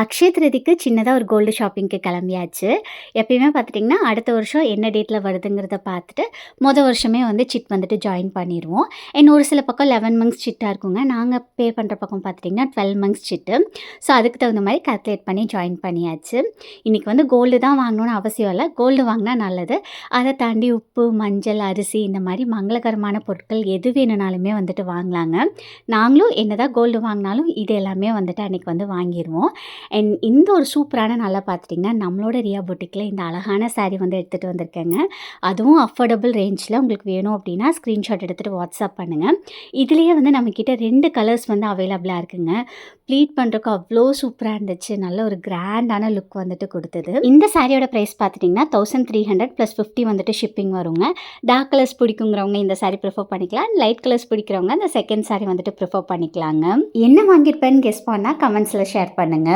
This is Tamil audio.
அக்ஷய திருதிக்கு சின்னதாக ஒரு கோல்டு ஷாப்பிங்க்கு கிளம்பியாச்சு. எப்பயுமே பார்த்துட்டிங்கன்னா அடுத்த வருஷம் என்ன டேட்டில் வருதுங்கிறத பார்த்துட்டு மொதல் வருஷமே வந்து சிட் வந்துட்டு ஜாயின் பண்ணிடுவோம் அண்ட் ஒரு சில பக்கம் லெவன் மந்த்ஸ் சிட்டாக இருக்குங்க. நாங்கள் பே பண்ணுற பக்கம் பார்த்துட்டிங்கன்னா டுவெல் மந்த்ஸ் சிட்டு. ஸோ அதுக்கு தகுந்த மாதிரி கால்குலேட் பண்ணி ஜாயின் பண்ணியாச்சு. இன்றைக்கி வந்து கோல்டு தான் வாங்கணும்னு அவசியம் இல்லை. கோல்டு வாங்கினா நல்லது. அதை தாண்டி உப்பு மஞ்சள் அரிசி இந்த மாதிரி மங்களகரமான பொருட்கள் எது வேணுனாலுமே வந்துட்டு வாங்கலாங்க. நாங்களும் என்னதான் கோல்டு வாங்கினாலும் இது எல்லாமே வந்துட்டு அன்றைக்கி வந்து வாங்கிடுவோம் அண்ட் இந்த ஒரு சூப்பரான நல்லா பார்த்துட்டிங்கன்னா நம்மளோட ரியா பொட்டிக்கில் இந்த அழகான சாரீ வந்து எடுத்துகிட்டு வந்திருக்கேங்க. அதுவும் அஃபோர்டபுள் ரேஞ்சில் உங்களுக்கு வேணும் அப்படின்னா ஸ்க்ரீன்ஷாட் எடுத்துகிட்டு வாட்ஸ்அப் பண்ணுங்கள் இதுலேயே வந்து நம்மக்கிட்ட ரெண்டு கலர்ஸ் வந்து அவைலபிளாக இருக்குங்க. ப்ளீட் பண்ணுறதுக்கு அவ்வளோ சூப்பராக இருந்துச்சு. நல்ல ஒரு கிராண்டான லுக் வந்துட்டு கொடுத்தது. இந்த சாரியோட ப்ரைஸ் பார்த்துட்டிங்கன்னா thousand three hundred plus fifty வந்துட்டு ஷிப்பிங் வருங்க. டார்க் கலர்ஸ் பிடிக்குங்கிறவங்க இந்த சாரி ப்ரிஃபர் பண்ணிக்கலாம். லைட் கலர்ஸ் பிடிக்கிறவங்க இந்த செகண்ட் சாரி வந்துட்டு ப்ரிஃபர் பண்ணிக்கலாங்க. என்ன வாங்கியிருப்பேன்னு கெஸ் பண்ணால் கமெண்ட்ஸில் ஷேர் பண்ணுங்கள்